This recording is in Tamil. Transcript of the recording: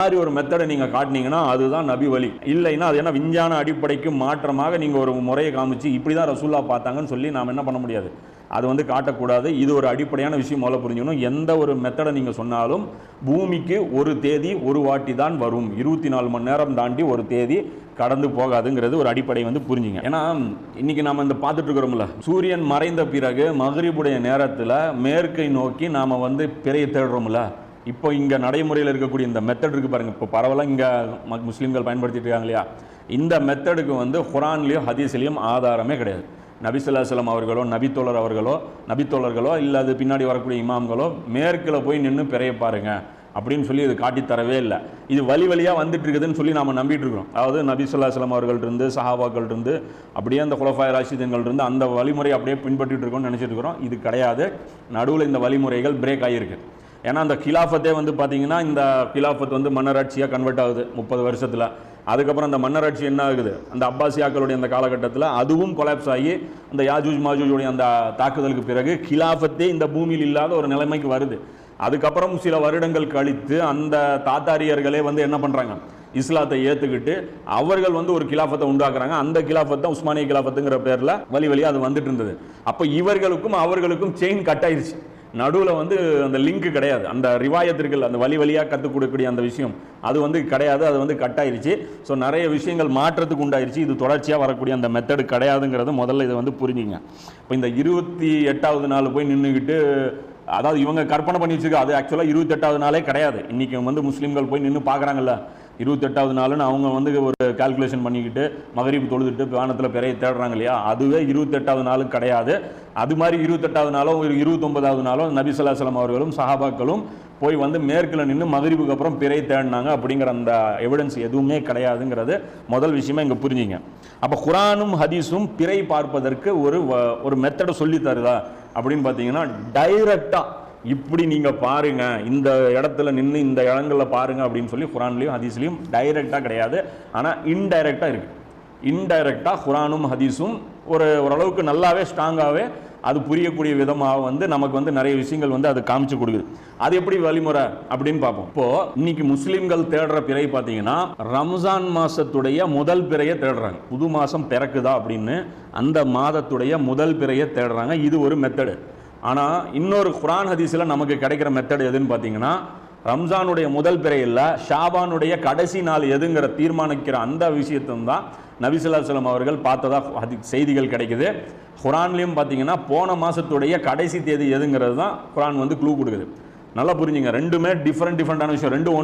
மாதிரி ஒரு மெத்தடை நீங்க காட்டினீங்கன்னா அதுதான் நபி வழி இல்லைன்னா அது என்ன விஞ்ஞான அடிப்படைக்கு மாற்றமாக நீங்க ஒரு முறையை காமிச்சு இப்படி தான் ரசூல்லா பார்த்தாங்கன்னு சொல்லி நாம் என்ன பண்ண முடியாது. அது வந்து காட்டக்கூடாது. இது ஒரு அடிப்படையான விஷயம் முதல்ல புரிஞ்சுக்கணும். எந்த ஒரு மெத்தடை நீங்கள் சொன்னாலும் பூமிக்கு ஒரு தேதி ஒரு வாட்டி தான் வரும். இருபத்தி நாலு மணி நேரம் தாண்டி ஒரு தேதி கடந்து போகாதுங்கிறது ஒரு அடிப்படை வந்து புரிஞ்சுங்க. ஏன்னா இன்னைக்கு நம்ம இந்த பார்த்துட்டு இருக்கிறோம்ல சூரியன் மறைந்த பிறகு மகரிபுடைய நேரத்தில் மேற்கை நோக்கி நாம் வந்து பிறையை தேடுறோம்ல இப்போ இங்கே நடைமுறையில் இருக்கக்கூடிய இந்த மெத்தட் இருக்குது பாருங்கள் இப்போ பரவலாக இங்கே முஸ்லீம்கள் பயன்படுத்திட்டு இருக்காங்க இல்லையா? இந்த மெத்தடுக்கு வந்து குரான்லேயும் ஹதீஸ்லேயும் ஆதாரமே கிடையாது. நபிசுல்லாசலம் அவர்களோ நபித்தோழர் அவர்களோ நபித்தோழர்களோ இல்லை அது பின்னாடி வரக்கூடிய இமாம்களோ மேற்கில் போய் நின்று பிறைய பாருங்கள் அப்படின்னு சொல்லி இது காட்டித்தரவே இல்லை. இது வழி வழியாக வந்துட்டு இருக்குதுன்னு சொல்லி நாம் நம்பிட்டு இருக்கிறோம். அதாவது நபி சொல்லாஸ்லாம் அவர்கள் இருந்து சஹாபாக்கள் இருந்து அப்படியே அந்த குலஃபாய் ராஷிதங்கள் இருந்து அந்த வழிமுறை அப்படியே பின்பற்றிட்டு இருக்கோம்னு நினச்சிட்டு இருக்கிறோம். இது கிடையாது. நடுவில் இந்த வழிமுறைகள் பிரேக் ஆகியிருக்கு ஏன்னா அந்த கிலாஃபத்தே வந்து பார்த்தீங்கன்னா இந்த கிலாஃபத் வந்து மன்னராட்சியாக கன்வெர்ட் ஆகுது முப்பது வருஷத்தில். அதுக்கப்புறம் அந்த மன்னராட்சி என்ன ஆகுது? அந்த அப்பாசியாக்களுடைய அந்த காலகட்டத்தில் அதுவும் கொலாப்ஸ் ஆகி அந்த யாஜூஜ் மாஜூஜுடைய அந்த தாக்குதலுக்கு பிறகு கிலாஃபத்தே இந்த பூமியில் இல்லாத ஒரு நிலைமைக்கு வருது. அதுக்கப்புறம் சில வருடங்கள் கழித்து அந்த தாத்தாரியர்களே வந்து என்ன பண்ணுறாங்க இஸ்லாத்தை ஏற்றுக்கிட்டு அவர்கள் வந்து ஒரு கிலாஃபத்தை உண்டாக்குறாங்க. அந்த கிலாஃபத் தான் உஸ்மானிய கிலாஃபத்துங்கிற பேரில் வழி வழியாக அது வந்துட்டு இருந்தது. அப்போ இவர்களுக்கும் அவர்களுக்கும் செயின் கட் ஆயிடுச்சு நடுவில் வந்து அந்த லிங்க் கிடையாது. அந்த ரிவாயத்திற்குள் அந்த வழி வழியாக கற்றுக் கொடுக்கக்கூடிய அந்த விஷயம் அது வந்து கிடையாது. அது வந்து கட் ஆயிருச்சு. ஸோ நிறைய விஷயங்கள் மாற்றத்துக்கு உண்டாயிருச்சு. இது தொடர்ச்சியாக வரக்கூடிய அந்த மெத்தடு கிடையாதுங்கிறது முதல்ல இதை வந்து புரிஞ்சுங்க. இப்போ இந்த இருபத்தி எட்டாவது நாள் போய் நின்றுக்கிட்டு அதாவது இவங்க கற்பனை பண்ணி வச்சிருக்க அது ஆக்சுவலாக இருபத்தெட்டாவது நாளே கிடையாது. இன்றைக்கி வந்து முஸ்லீம்கள் போய் நின்று பார்க்குறாங்கல்ல இருபத்தெட்டாவது நாளுன்னு அவங்க வந்து ஒரு கால்குலேஷன் பண்ணிக்கிட்டு மகரிப்பு தொழுதுட்டு வானத்தில் பிறைய தேடுறாங்க இல்லையா? அதுவே இருபத்தெட்டாவது நாளும் கிடையாது. அது மாதிரி இருபத்தெட்டாவது நாளோ ஒரு இருபத்தொன்பதாவது நாளோ நபி அவர்களும் சஹாபாக்களும் போய் வந்து மேற்கில் நின்று மகரிப்புக்கு அப்புறம் பிறை தேடினாங்க அப்படிங்கிற அந்த எவிடன்ஸ் எதுவுமே கிடையாதுங்கிறது முதல் விஷயமா இங்கே புரிஞ்சுங்க. அப்போ குரானும் ஹதீஸும் பிறை பார்ப்பதற்கு ஒரு வ- ஒரு மெத்தடை சொல்லி தருதா? அப்படின்னு பார்த்தீங்கன்னா டைரக்டாக இப்படி நீங்கள் பாருங்க இந்த இடத்துல நின்று இந்த இடங்களில் பாருங்க அப்படின்னு சொல்லி குரான்லையும் ஹதீஸ்லையும் டைரெக்டாக கிடையாது. ஆனால் இன்டைரக்டாக இருக்குது இன்டைரக்டாக குரானும் ஹதீஸும் ஒரு ஓரளவுக்கு நல்லாவே ஸ்ட்ராங்காகவே அது புரியக்கூடிய விதமாக வந்து நமக்கு வந்து நிறைய விஷயங்கள் வந்து அது காமிச்சு கொடுக்குது. அது எப்படி வழிமுறை அப்படின்னு பார்ப்போம். இப்போ இன்னைக்கு முஸ்லீம்கள் தேடுற பிறை பார்த்தீங்கன்னா ரம்ஜான் மாசத்துடைய முதல் பிறையை தேடுறாங்க. புது மாதம் பிறக்குதா அப்படின்னு அந்த மாதத்துடைய முதல் பிறையை தேடுறாங்க. இது ஒரு மெத்தடு ஆனால் இன்னொரு குரான் ஹதீஸில் நமக்கு கிடைக்கிற மெத்தட் எதுன்னு பார்த்தீங்கன்னா ரம்ஜானுடைய முதல் பிறையில் ஷாபானுடைய கடைசி நாள் எதுங்கிற தீர்மானிக்கிற அந்த விஷயத்தும் தான் நபிசுல்லாஸ்லம் அவர்கள் பார்த்ததா ஹதி- செய்திகள் கிடைக்குது. குரான்லேயும் பார்த்தீங்கன்னா போன மாதத்துடைய கடைசி தேதி எதுங்கிறது தான் குரான் வந்து க்ளூ கொடுக்குது. நல்லா புரிஞ்சுங்க. ரெண்டுமே டிஃப்ரெண்ட் டிஃப்ரெண்டான விஷயம். ரெண்டு ஒன்று